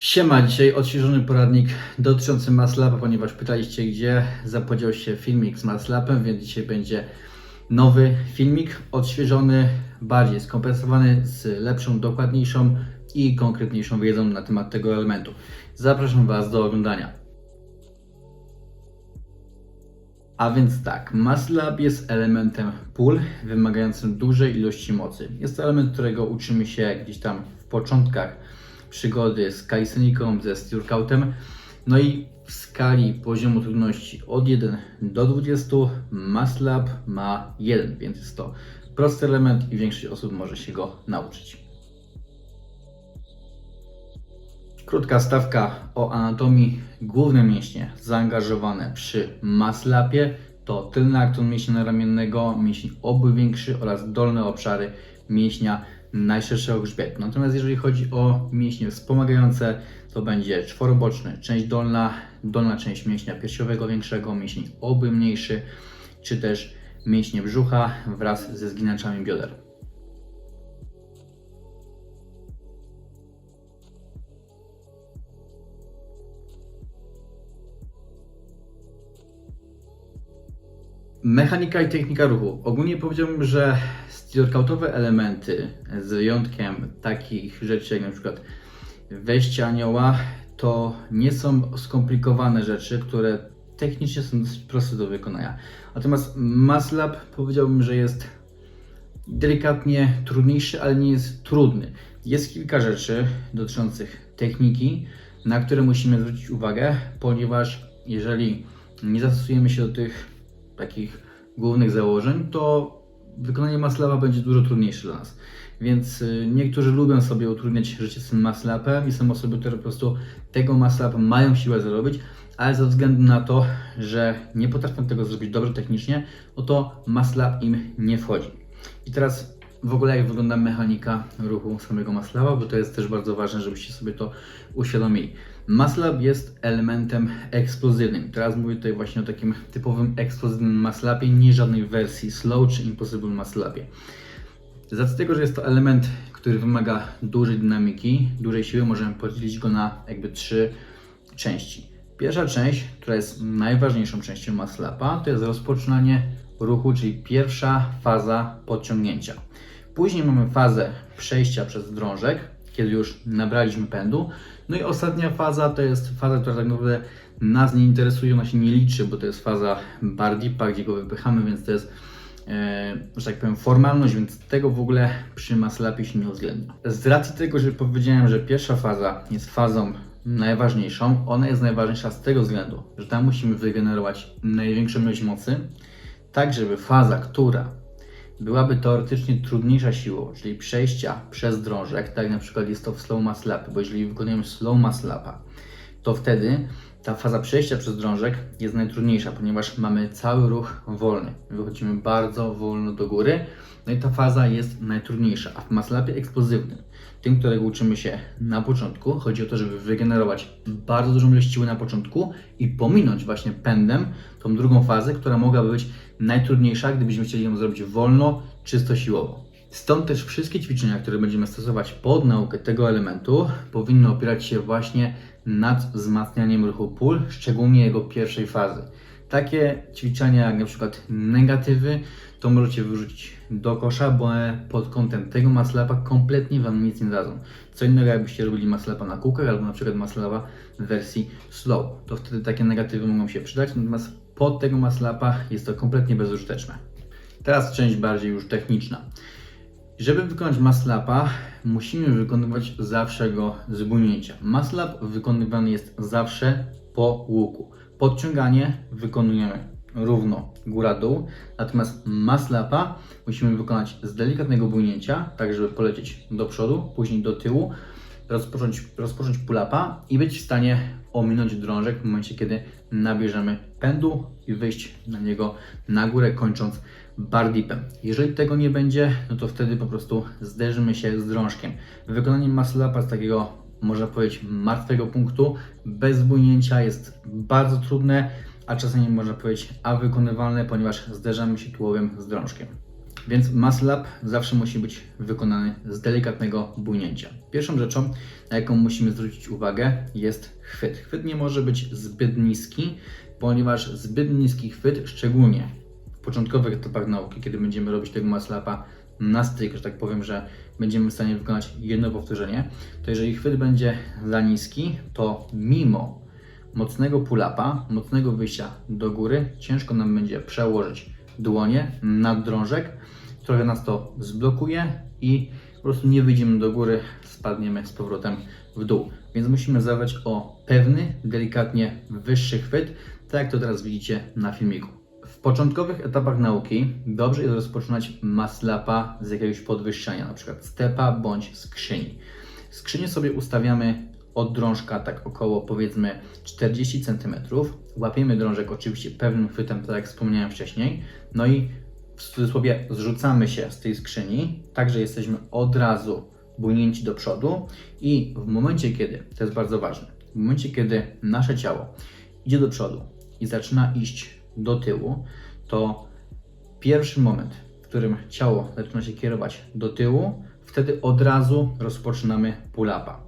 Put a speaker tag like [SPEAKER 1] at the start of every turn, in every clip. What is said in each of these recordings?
[SPEAKER 1] Siema, dzisiaj odświeżony poradnik dotyczący Maslapa, ponieważ pytaliście, gdzie zapodział się filmik z Maslapem, więc dzisiaj będzie nowy filmik, odświeżony, bardziej skompensowany z lepszą, dokładniejszą i konkretniejszą wiedzą na temat tego elementu. Zapraszam Was do oglądania. A więc tak, MassLab jest elementem pól wymagającym dużej ilości mocy. Jest to element, którego uczymy się gdzieś tam w początkach przygody z kaliseniką, ze styrkautem. No i w skali poziomu trudności od 1 do 20 MassLab ma 1, więc jest to prosty element i większość osób może się go nauczyć. Krótka stawka o anatomii. Główne mięśnie zaangażowane przy maslapie to tylny akton mięśnia ramiennego, mięsień oby większy oraz dolne obszary mięśnia najszerszego grzbietu. Natomiast jeżeli chodzi o mięśnie wspomagające, to będzie czworoboczny, część dolna, dolna część mięśnia piersiowego większego, mięsień oby mniejszy, czy też mięśnie brzucha wraz ze zginaczami bioder. Mechanika i technika ruchu. Ogólnie powiedziałbym, że steelkautowe elementy, z wyjątkiem takich rzeczy jak na przykład wejście anioła, to nie są skomplikowane rzeczy, które technicznie są dosyć proste do wykonania. Natomiast MassLab powiedziałbym, że jest delikatnie trudniejszy, ale nie jest trudny. Jest kilka rzeczy dotyczących techniki, na które musimy zwrócić uwagę, ponieważ jeżeli nie zastosujemy się do tych takich głównych założeń, to wykonanie maslapa będzie dużo trudniejsze dla nas. Więc y, niektórzy lubią sobie utrudniać życie z tym maslapem i są osoby, które po prostu tego maslapa mają siłę zrobić, ale ze względu na to, że nie potrafią tego zrobić dobrze technicznie, no to maslap im nie wchodzi. I teraz w ogóle jak wygląda mechanika ruchu samego maslapa, bo to jest też bardzo ważne, żebyście sobie to uświadomili. Maslap jest elementem eksplozywnym. Teraz mówię tutaj właśnie o takim typowym eksplozywnym maslapie, nie żadnej wersji slow czy impossible maslapie. Z tego, że jest to element, który wymaga dużej dynamiki, dużej siły, możemy podzielić go na jakby trzy części. Pierwsza część, która jest najważniejszą częścią maslapa, to jest rozpoczynanie ruchu, czyli pierwsza faza podciągnięcia. Później mamy fazę przejścia przez drążek, kiedy już nabraliśmy pędu. No i ostatnia faza to jest faza, która tak naprawdę nas nie interesuje, ona się nie liczy, bo to jest faza bar dipa, gdzie go wypychamy, więc to jest e, że tak powiem, formalność, więc tego w ogóle przy maslapie się nie uwzględnia. Z racji tego, że powiedziałem, że pierwsza faza jest fazą najważniejszą, ona jest najważniejsza z tego względu, że tam musimy wygenerować największą ilość mocy, tak żeby faza, która byłaby teoretycznie trudniejsza siłą, czyli przejścia przez drążek, tak jak na przykład jest to w slow maslapie, bo jeżeli wykonujemy slow maslapa, to wtedy ta faza przejścia przez drążek jest najtrudniejsza, ponieważ mamy cały ruch wolny. Wychodzimy bardzo wolno do góry, no i ta faza jest najtrudniejsza. A w maslapie eksplozywnym, tym, którego uczymy się na początku, chodzi o to, żeby wygenerować bardzo dużą ilość siły na początku i pominąć właśnie pędem tą drugą fazę, która mogłaby być najtrudniejsza, gdybyśmy chcieli ją zrobić wolno, czysto siłowo. Stąd też wszystkie ćwiczenia, które będziemy stosować pod naukę tego elementu, powinny opierać się właśnie nad wzmacnianiem ruchu pól, szczególnie jego pierwszej fazy. Takie ćwiczenia jak na przykład negatywy, to możecie wyrzucić do kosza, bo pod kątem tego maslapa kompletnie Wam nic nie dadzą. Co innego jakbyście robili maslapa na kółkach albo na przykład maslapa w wersji slow, to wtedy takie negatywy mogą się przydać, natomiast pod tego maslapa jest to kompletnie bezużyteczne. Teraz część bardziej już techniczna. Żeby wykonać maslapa, musimy wykonywać zawsze go z bunięcia. Maslap wykonywany jest zawsze po łuku. Podciąganie wykonujemy równo góra-dół, natomiast maslapa musimy wykonać z delikatnego bujnięcia, tak żeby polecieć do przodu, później do tyłu, rozpocząć, rozpocząć pull-upa i być w stanie ominąć drążek w momencie, kiedy nabierzemy pędu i wyjść na niego na górę, kończąc bar dipem. Jeżeli tego nie będzie, no to wtedy po prostu zderzymy się z drążkiem. Wykonanie muscle upa z takiego, można powiedzieć, martwego punktu, bez bujnięcia jest bardzo trudne, a czasami można powiedzieć, a wykonywalne, ponieważ zderzamy się tułowiem z drążkiem. Więc muscle up zawsze musi być wykonany z delikatnego bujnięcia. Pierwszą rzeczą, na jaką musimy zwrócić uwagę, jest chwyt. Chwyt nie może być zbyt niski, ponieważ zbyt niski chwyt, szczególnie w początkowych etapach nauki, kiedy będziemy robić tego muscle upa na styk, że tak powiem, że będziemy w stanie wykonać jedno powtórzenie, to jeżeli chwyt będzie za niski, to mimo mocnego pull-upa, mocnego wyjścia do góry, ciężko nam będzie przełożyć dłonie na drążek. Trochę nas to zblokuje i po prostu nie wyjdziemy do góry, spadniemy z powrotem w dół. Więc musimy zadbać o pewny, delikatnie wyższy chwyt, tak jak to teraz widzicie na filmiku. W początkowych etapach nauki dobrze jest rozpoczynać maslapa z jakiegoś podwyższenia, na przykład stepa bądź skrzyni. Skrzynię sobie ustawiamy od drążka tak około powiedzmy 40 cm. Łapiemy drążek oczywiście pewnym chwytem, tak jak wspomniałem wcześniej. No i w cudzysłowie zrzucamy się z tej skrzyni, tak że jesteśmy od razu bujnięci do przodu i w momencie kiedy, to jest bardzo ważne, w momencie kiedy nasze ciało idzie do przodu i zaczyna iść do tyłu, to pierwszy moment, w którym ciało zaczyna się kierować do tyłu, wtedy od razu rozpoczynamy pull-upa.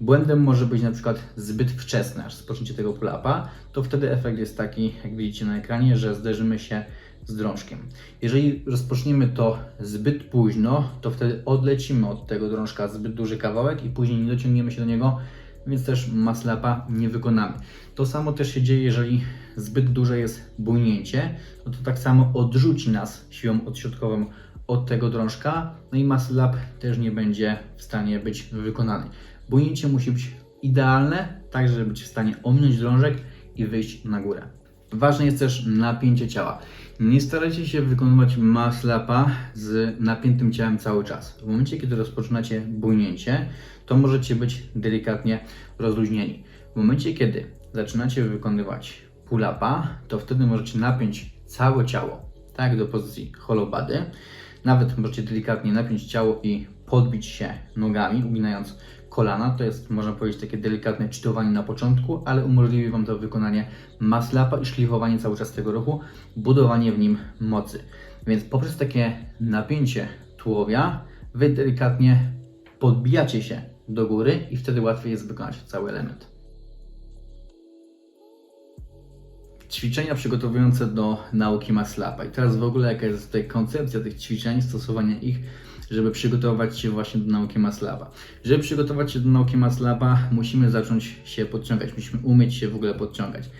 [SPEAKER 1] Błędem może być na przykład zbyt wczesne rozpoczęcie tego pull-upa, to wtedy efekt jest taki, jak widzicie na ekranie, że zderzymy się z drążkiem. Jeżeli rozpoczniemy to zbyt późno, to wtedy odlecimy od tego drążka zbyt duży kawałek i później nie dociągniemy się do niego, więc też maslapa nie wykonamy. To samo też się dzieje, jeżeli zbyt duże jest bujnięcie, no to tak samo odrzuci nas siłą odśrodkową od tego drążka, no i muscle up też nie będzie w stanie być wykonany. Bujnięcie musi być idealne, tak żeby być w stanie ominąć drążek i wyjść na górę. Ważne jest też napięcie ciała. Nie starajcie się wykonywać muscle upa z napiętym ciałem cały czas. W momencie, kiedy rozpoczynacie bujnięcie, to możecie być delikatnie rozluźnieni. W momencie, kiedy zaczynacie wykonywać pull upa, to wtedy możecie napiąć całe ciało, tak do pozycji hollow. Nawet możecie delikatnie napiąć ciało i podbić się nogami, uginając kolana. To jest, można powiedzieć, takie delikatne cheatowanie na początku, ale umożliwi Wam to wykonanie maslapa i szlifowanie cały czas tego ruchu, budowanie w nim mocy. Więc poprzez takie napięcie tułowia, Wy delikatnie podbijacie się do góry i wtedy łatwiej jest wykonać cały element. ćwiczenia przygotowujące do nauki maslapa. I teraz w ogóle jaka jest tutaj koncepcja tych ćwiczeń, stosowania ich, żeby przygotować się właśnie do nauki maslapa. Żeby przygotować się do nauki maslapa, musimy zacząć się podciągać, musimy umieć się w ogóle podciągać.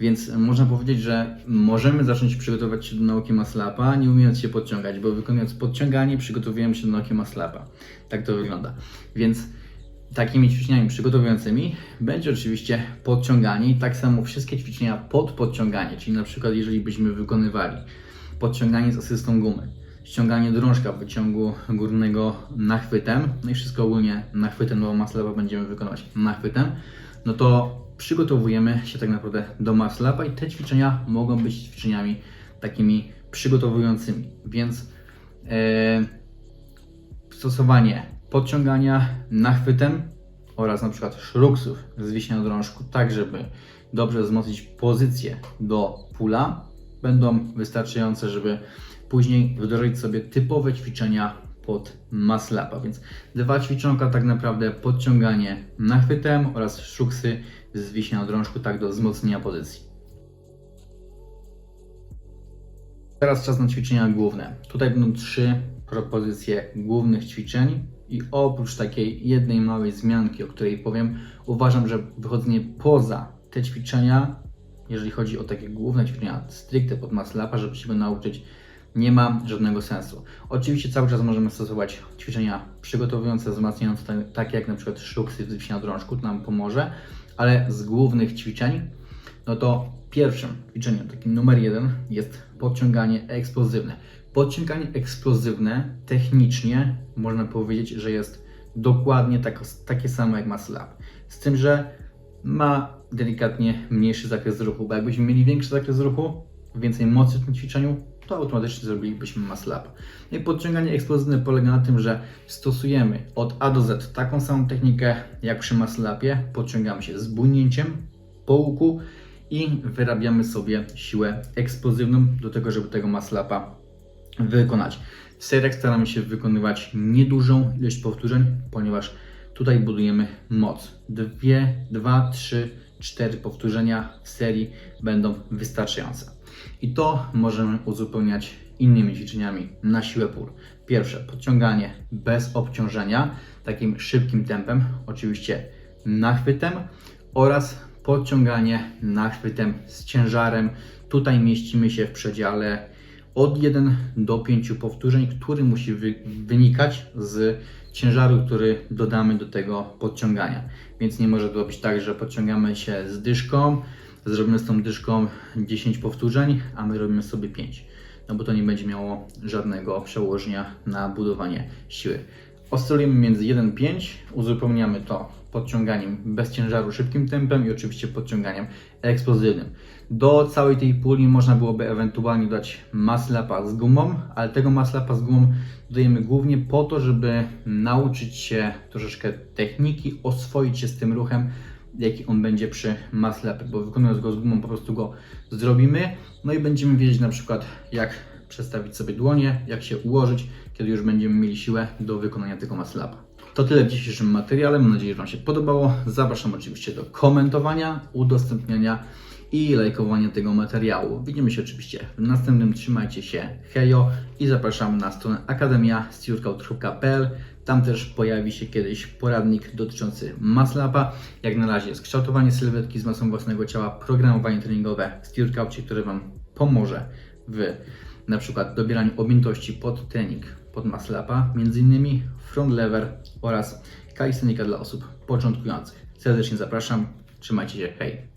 [SPEAKER 1] Więc można powiedzieć, że możemy zacząć przygotować się do nauki maslapa, nie umiejąc się podciągać, bo wykonując podciąganie, przygotowujemy się do nauki maslapa. Tak to wygląda. Więc takimi ćwiczeniami przygotowującymi będzie oczywiście podciąganie i tak samo wszystkie ćwiczenia pod podciąganie, czyli na przykład jeżeli byśmy wykonywali podciąganie z asystą gumy, ściąganie drążka w wyciągu górnego nachwytem, no i wszystko ogólnie nachwytem, bo maslapa będziemy wykonywać nachwytem, no to przygotowujemy się tak naprawdę do maslapa i te ćwiczenia mogą być ćwiczeniami takimi przygotowującymi, więc e, stosowanie podciągania nachwytem oraz na przykład szruksów z wiśnia drążku, tak żeby dobrze wzmocnić pozycję do pula, będą wystarczające, żeby później wdrożyć sobie typowe ćwiczenia pod maslapa. Więc dwa ćwiczonka tak naprawdę podciąganie nachwytem oraz szruksy z wiśnia na drążku, tak do wzmocnienia pozycji. Teraz czas na ćwiczenia główne. Tutaj będą trzy propozycje głównych ćwiczeń i oprócz takiej jednej małej zmianki, o której powiem, uważam, że wychodzenie poza te ćwiczenia, jeżeli chodzi o takie główne ćwiczenia stricte pod maslapa, żeby się nauczyć, nie ma żadnego sensu. Oczywiście cały czas możemy stosować ćwiczenia przygotowujące, wzmacniające, tak- takie jak na przykład szuksy w drążku, to nam pomoże, ale z głównych ćwiczeń, no to pierwszym ćwiczeniem, takim numer jeden, jest podciąganie eksplozywne. Podciąganie eksplozywne technicznie można powiedzieć, że jest dokładnie tak, takie samo jak muscle up. Z tym, że ma delikatnie mniejszy zakres ruchu, bo jakbyśmy mieli większy zakres ruchu, więcej mocy w tym ćwiczeniu, to automatycznie zrobilibyśmy muscle up. No i podciąganie eksplozywne polega na tym, że stosujemy od A do Z taką samą technikę jak przy muscle upie, podciągamy się z bujnięciem po łuku i wyrabiamy sobie siłę eksplozywną do tego, żeby tego muscle upa wykonać. W seriach staramy się wykonywać niedużą ilość powtórzeń, ponieważ tutaj budujemy moc. Dwie, dwa, trzy, cztery powtórzenia w serii będą wystarczające. I to możemy uzupełniać innymi ćwiczeniami na siłę pól. Pierwsze, podciąganie bez obciążenia, takim szybkim tempem, oczywiście nachwytem oraz podciąganie nachwytem z ciężarem. Tutaj mieścimy się w przedziale od 1 do 5 powtórzeń, który musi wy- wynikać z ciężaru, który dodamy do tego podciągania. Więc nie może to być tak, że podciągamy się z dyszką, zrobimy z tą dyszką 10 powtórzeń, a my robimy sobie 5. No bo to nie będzie miało żadnego przełożenia na budowanie siły. Oscylujemy między 1-5, uzupełniamy to podciąganiem bez ciężaru, szybkim tempem i oczywiście podciąganiem eksplozywnym. Do całej tej puli można byłoby ewentualnie dać maslapa z gumą, ale tego maslapa z gumą dodajemy głównie po to, żeby nauczyć się troszeczkę techniki, oswoić się z tym ruchem, jaki on będzie przy maslapie, bo wykonując go z gumą po prostu go zrobimy, no i będziemy wiedzieć na przykład jak przestawić sobie dłonie, jak się ułożyć, kiedy już będziemy mieli siłę do wykonania tego maslapa. To tyle w dzisiejszym materiale. Mam nadzieję, że Wam się podobało. Zapraszam oczywiście do komentowania, udostępniania i lajkowania tego materiału. Widzimy się oczywiście w następnym. Trzymajcie się. Hejo i zapraszam na stronę akademia.pl. Tam też pojawi się kiedyś poradnik dotyczący maslapa. Jak na razie kształtowanie sylwetki z masą własnego ciała, programowanie treningowe w które Wam pomoże w na przykład dobieraniu objętości pod trening, pod maslapa, innymi front lever oraz kalistenika dla osób początkujących. Serdecznie zapraszam, trzymajcie się, hej!